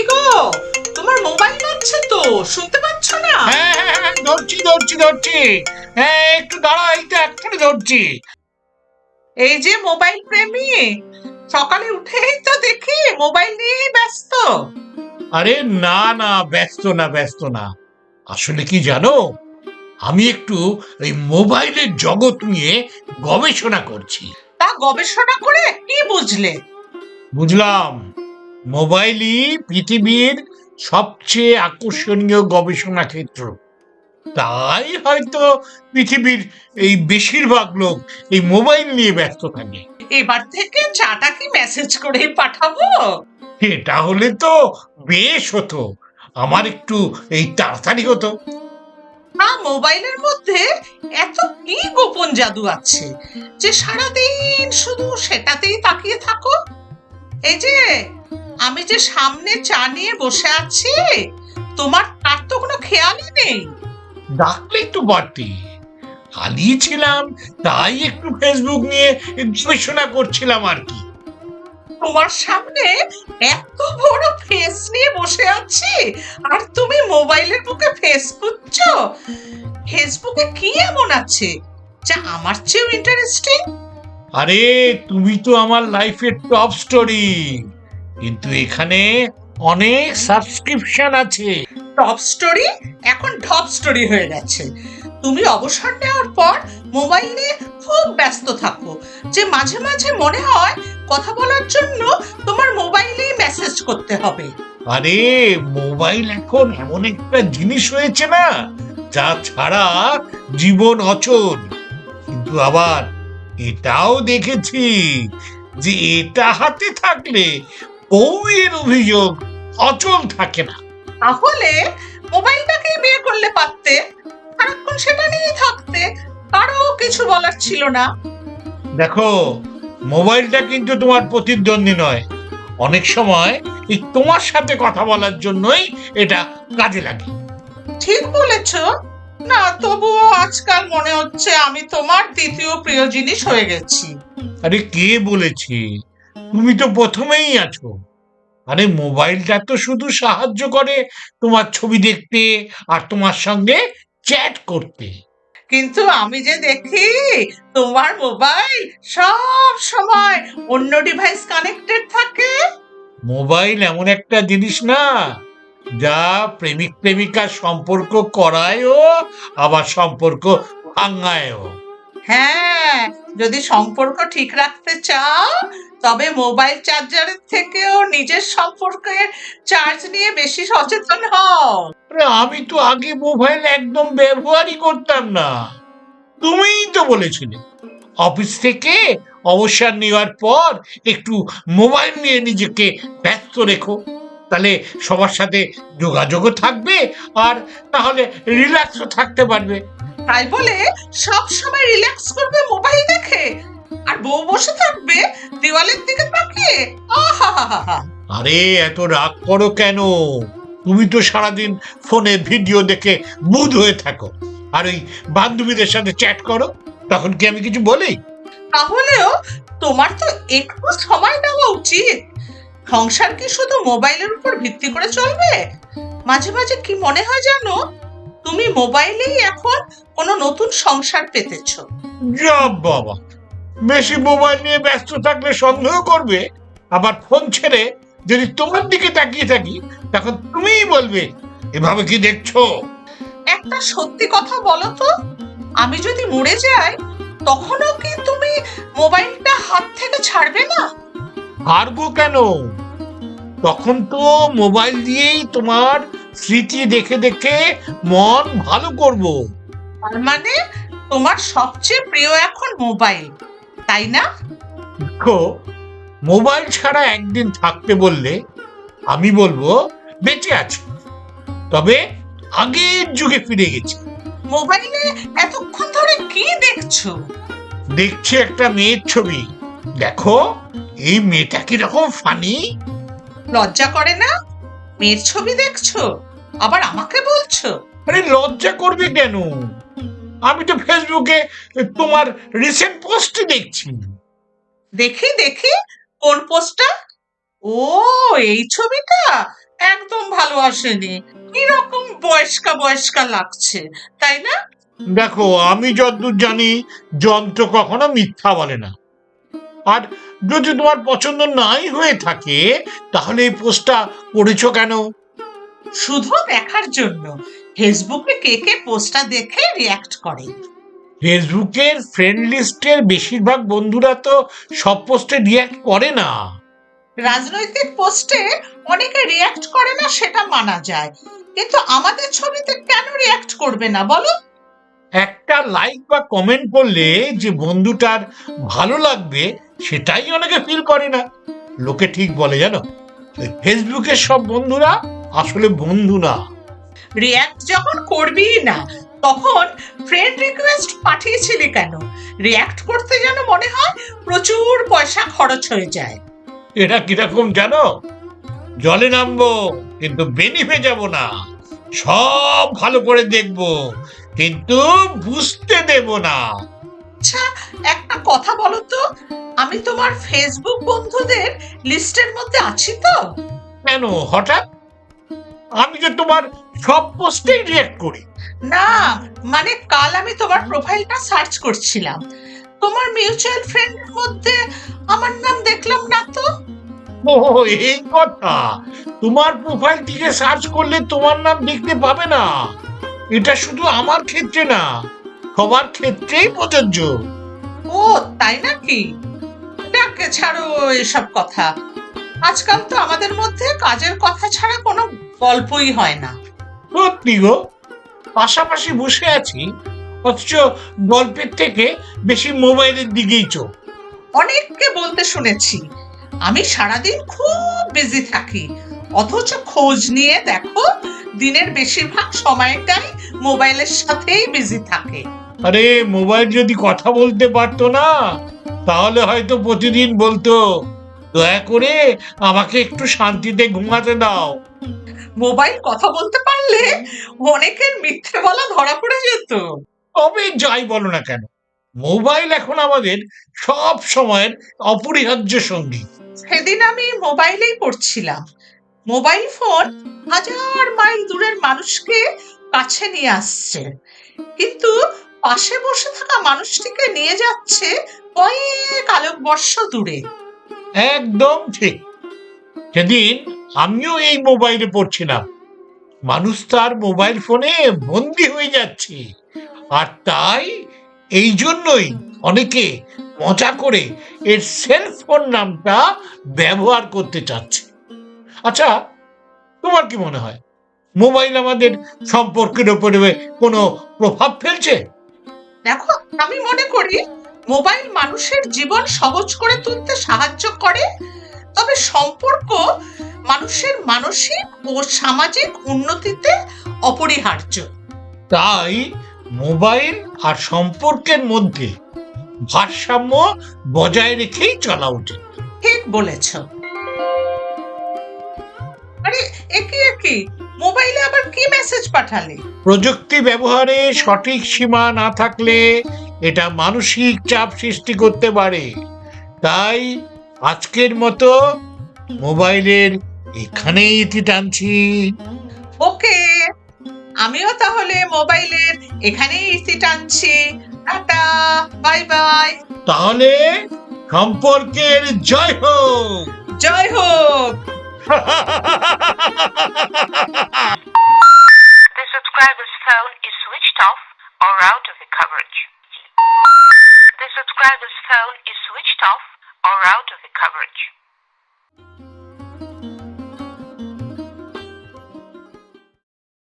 কি গো? তোমার মোবাইল বাজছে তো শুনতে পাচ্ছ না? হ্যাঁ হ্যাঁ হ্যাঁ ধরছি ধরছি ধরছি। হ্যাঁ একটু দাঁড়া এই তো এক্ষুনি ধরছি। এই যে মোবাইল প্রেমী সকালে উঠেই তো দেখি মোবাইল নিয়েই ব্যস্ত। আরে না না ব্যস্ত না ব্যস্ত না। আসলে কি জানো আমি একটু এই মোবাইলের জগৎ নিয়ে গবেষণা করছি। তা গবেষণা করে কি বুঝলে? বুঝলাম। মোবাইলই পৃথিবীর সবচেয়ে আকর্ষণীয় গবেষণা ক্ষেত্র। তাই হয়তো পৃথিবীর এই বেশিরভাগ লোক এই মোবাইল নিয়ে ব্যস্ত থাকে। এবার থেকে চাটা কি মেসেজ করেই পাঠাবো? এটা হলে তো বেশ হতো। আমার একটু এই তাড়াতাড়ি হতো। না মোবাইলের মধ্যে এত কি গোপন জাদু আছে যে সারাদিন শুধু সেটাতেই তাকিয়ে থাকো। এই যে আমি যে সামনে চা নিয়ে বসে আছি তোমার তার তো কোনো খেয়ালই নেই। ডাকলে একটু বাড়তি হারিয়েছিলাম তাই একটু ফেসবুক নিয়ে গবেষণা করছিলাম আর কি। তোমার সামনে এত বড় ফেস নিয়ে বসে আছি আর তুমি মোবাইলের বুকে ফেস খুঁজছো? ফেসবুকে কি এমন আছে? যা আমার চেয়েও ইন্টারেস্টিং আরে তুমি তো আমার লাইফের টপ স্টোরি কিন্তু এখানে অনেক সাবস্ক্রিপশন আছে। টপ স্টোরি এখন টপ স্টোরি হয়ে গেছে। তুমি অবসর নেওয়ার পর মোবাইল নিয়ে খুব ব্যস্ত থাকো। যে মাঝে মাঝে মনে হয় কথা বলার জন্য তোমার মোবাইলেই মেসেজ করতে হবে। আরে মোবাইল এখন এমন একটা জিনিস হয়েছে না যা ছাড়া জীবন অচল। কিন্তু আবার এটাও দেখেছি যে এটা হাতে থাকলে বউয়ের অভিযোগ অচল থাকে না। তাহলে মোবাইলটাকেই বিয়ে করলে পারতে সারাক্ষণ সেটা নিয়েই থাকতে কারও কিছু বলার ছিল না। দেখো মোবাইলটা কিন্তু তোমার প্রতিদ্বন্দ্বী নয়। অনেক সময় এই তোমার সাথে কথা বলার জন্যই এটা কাজে লাগে। ঠিক বলেছ। না তবুও আজকাল মনে হচ্ছে আমি তোমার দ্বিতীয় প্রিয় জিনিস হয়ে গেছি। আরে কে বলেছে? তুমি তো প্রথমেই আছো। আরে মোবাইলটা তো শুধু সাহায্য করে তোমার ছবি দেখতে আর তোমার সঙ্গে চ্যাট করতে। কিন্তু আমি যে দেখি তোমার মোবাইল সব সময় অন্য ডিভাইস কানেক্টেড থাকে। মোবাইল এমন একটা জিনিস না যা প্রেমিক প্রেমিকার সম্পর্ক করায়ও আবার সম্পর্ক ভাঙায়ও। হ্যাঁ যদি সম্পর্ক ঠিক রাখতে চাও তবে মোবাইল চার্জারের থেকেও নিজের সম্পর্কে চার্জ নিয়ে বেশি সচেতন হও। আরে আমি তো আগে মোবাইল একদম ব্যবহারই করতাম না। তুমিই তো বলেছিলে। অফিস থেকে অবসর নেওয়ার পর একটু মোবাইল নিয়ে নিজেকে ব্যস্ত রেখো। তাহলে সবার সাথে যোগাযোগও থাকবে আর তাহলে রিল্যাক্সও থাকতে পারবে। তাই বলে সব সময় রিল্যাক্স করবে মোবাইল দেখে? আর বউ বসে থাকবে দেওয়ালের দিকে তাকিয়ে। আহা আরে এত রাগ করো কেন? তুমি তো সারাদিন ফোনে ভিডিও দেখে বুধ হয়ে থাকো। আর ওই বান্ধবীদের সাথে চ্যাট করো তখন কি আমি কিছু বলি? তাহলেও তোমার তো একটু সময় নেওয়া উচিত। সংসার কি শুধু মোবাইলের উপর ভিত্তি করে চলবে? মাঝে মাঝে কি মনে হয় জানো? তুমি মোবাইলেই এখন কোনো নতুন সংসার পেতেছো। যা বাবা বেশি মোবাইল নিয়ে ব্যস্ত থাকলে সন্দেহ করবে আবার ফোন ছেড়ে যদি তোমার দিকে তাকিয়ে থাকি তখন তুমিই বলবে এভাবে কি দেখছ? একটা সত্যি কথা বলো তো। আমি যদি মরে যাই তখনও কি তুমি মোবাইলটা হাত থেকে ছাড়বে না? পারব কেন? তখন তো মোবাইল দিয়েই তোমার স্মৃতি দেখে দেখে মন ভালো করব। তার মানে তোমার সবচেয়ে প্রিয় এখন মোবাইল। তাই না? মোবাইল ছাড়া একদিন থাকতে বললে আমি বলব বেঁচে আছি। তবে আগের যুগে ফিরে গেছি। মোবাইলে এতক্ষণ ধরে কি দেখছ? দেখছি একটা মেয়ের ছবি। দেখো এই মেয়েটা কীরকম ফানি লজ্জা করে না? মেয়ের ছবি দেখছ? আবার আমাকে বলছো? আরে লজ্জা করবে কেন? আমি তো ফেসবুকে তোমার রিসেন্ট পোস্ট দেখছি। দেখি দেখি কোন পোস্টটা ও এই ছবিটা? একদম ভালো আসেনি। কীরকম বয়স্কা বয়স্কা লাগছে তাই না? দেখো আমি যতদূর জানি যন্ত্র কখনো মিথ্যা বলে না। আর যদি তোমার পছন্দ নাই হয়ে থাকে তাহলে এই পোস্টটা করেছ কেন? শুধু দেখার জন্য। ফেসবুকে কে কে পোস্টটা দেখে রিয়াক্ট করে? ফেসবুকের ফ্রেন্ড লিস্টের বেশিরভাগ বন্ধুরা তো সব পোস্টে রিয়াক্ট করে না। রাজনৈতিক পোস্টে অনেকে রিয়াক্ট করে না সেটা মানা যায়। কিন্তু আমাদের ছবিতে কেন রিয়াক্ট করবে না বলো? একটা লাইক বা কমেন্ট করলে যে বন্ধুটার ভালো লাগবে সেটাই অনেকে ফিল করে না। লোকে ঠিক বলে জানো? ফেসবুকের সব বন্ধুরা আসলে বন্ধু না। রিয়াক্ট যখন করবি না তখন ফ্রেন্ড রিকোয়েস্ট পাঠিয়েছিলি কেন? রিয়াক্ট করতে যেন মনে হয় প্রচুর পয়সা খরচ হয়ে যায়। এটা কীরকম জানো? জলে নামবো কিন্তু বেনিফে যাব না। সব ভালো করে দেখব কিন্তু বুঝতে দেব না। আচ্ছা একটা কথা বলো তো আমি তোমার ফেসবুক বন্ধুদের লিস্টের মধ্যে আছি তো? কেন হঠাৎ? আমি যে তোমার সব পোস্টেই রিয়েক্ট করি। না মানে কাল আমি তোমার প্রোফাইলটা সার্চ করছিলাম। তোমার মিউচুয়াল ফ্রেন্ডের মধ্যে আমার নাম দেখলাম না তো? ও এই কথা। তোমার প্রোফাইল থেকে সার্চ করলে তোমার নাম দেখতে পাবে না। এটা শুধু আমার ক্ষেত্রে না সবার ক্ষেত্রেই প্রযোজ্য। ও তাই নাকি? ডাকে ছাড়ো এসব কথা। আজকাল তো আমাদের মধ্যে কাজের কথা ছাড়া কোনো গল্পই হয় না। সত্যি গো। পাশাপাশি বসে আছি অথচ গল্পের থেকে বেশি মোবাইলের দিকেই চোখ। অনেককে বলতে শুনেছি আমি সারাদিন খুব বিজি থাকি অথচ খোঁজ নিয়ে দেখো দিনের বেশিরভাগ সময়টাই মোবাইলের সাথেই বিজি থাকে। আরে মোবাইল যদি কথা বলতে পারতো না তাহলে হয়তো প্রতিদিন বলতো দয়া করে আমাকে একটু শান্তিতে ঘুমাতে দাও। মোবাইল কথা বলতে পারলে অনেকের মিথ্যে বলা ধরা পড়ে যেত। তবে যাই বলো না কেন মোবাইল এখন আমাদের সব সময়ের অপরিহার্য সঙ্গী। সেদিন আমি মোবাইলেই পড়ছিলাম। মোবাইল ফোন হাজার মাইল দূরের মানুষকে কাছে নিয়ে আসছে। কিন্তু পাশে বসে থাকা মানুষটিকে নিয়ে যাচ্ছে কয়েক আলোকবর্ষ দূরে। একদম ঠিক। সেদিন আমিও এই মোবাইলে পড়ছিলাম মানুষ তার মোবাইল ফোনে বন্দি হয়ে যাচ্ছে। আর তাই এই জন্যই অনেকে মজা করে এর সেলফোন নামটা ব্যবহার করতে চাচ্ছে। আচ্ছা তোমার কি মনে হয়? মোবাইল আমাদের সম্পর্কের উপরে কোনো প্রভাব ফেলছে? দেখো, আমি মনে করি মোবাইল মানুষের জীবন সহজ করে তুলতে সাহায্য করে। তবে সম্পর্ক মানুষের মানসিক ও সামাজিক উন্নতিতে অপরিহার্য। তাই মোবাইল আর সম্পর্কের মধ্যে ভারসাম্য বজায় রেখেই চলা উচিত। ঠিক বলেছ। আরে একি একি মোবাইলে আবার কি মেসেজ পাঠালে? প্রযুক্তি ব্যবহারে সঠিক সীমা না থাকলে এটা মানসিক চাপ সৃষ্টি করতে পারে। তাই আজকের মতো মোবাইলের এখানেই ইতি টানছি ওকে আমিও তাহলে মোবাইলের এখানেই ইতি টানছি টাটা বাই বাই তাহলে সম্পর্কের জয় হোক জয় হোক The subscriber's phone is switched off or out of the coverage. The subscriber's phone is switched off or out of the coverage.